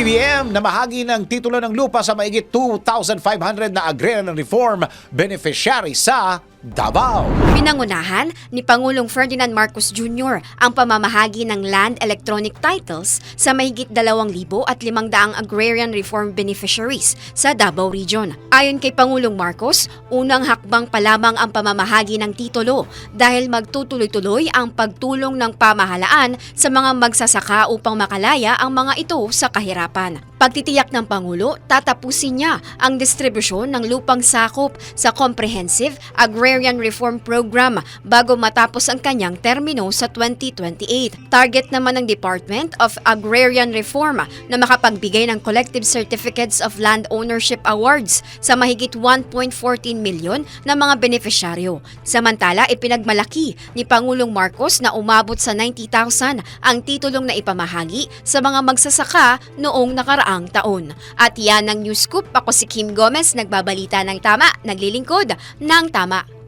BBM na mahagi ng titulo ng lupa sa maigit 2,500 na agrarian reform beneficiary sa Davao. Pinangunahan ni Pangulong Ferdinand Marcos Jr. ang pamamahagi ng land electronic titles sa mahigit 2,000 at 500 agrarian reform beneficiaries sa Davao Region. Ayon kay Pangulong Marcos, unang hakbang pa lamang ang pamamahagi ng titulo dahil magtutuloy-tuloy ang pagtulong ng pamahalaan sa mga magsasaka upang makalaya ang mga ito sa kahirapan. Pagtitiyak ng Pangulo, tatapusin niya ang distribusyon ng lupang sakop sa Comprehensive Agrarian Reform Program bago matapos ang kanyang termino sa 2028. Target naman ng Department of Agrarian Reform na makapagbigay ng Collective Certificates of Land Ownership Awards sa mahigit 1.14 milyon na mga benepisyaryo. Samantala, ipinagmalaki ni Pangulong Marcos na umabot sa 90,000 ang titulong na ipamahagi sa mga magsasaka noong nakaraang taon. At yan ang News Scoop. Ako si Kim Gomez, nagbabalita ng tama, naglilingkod ng tama.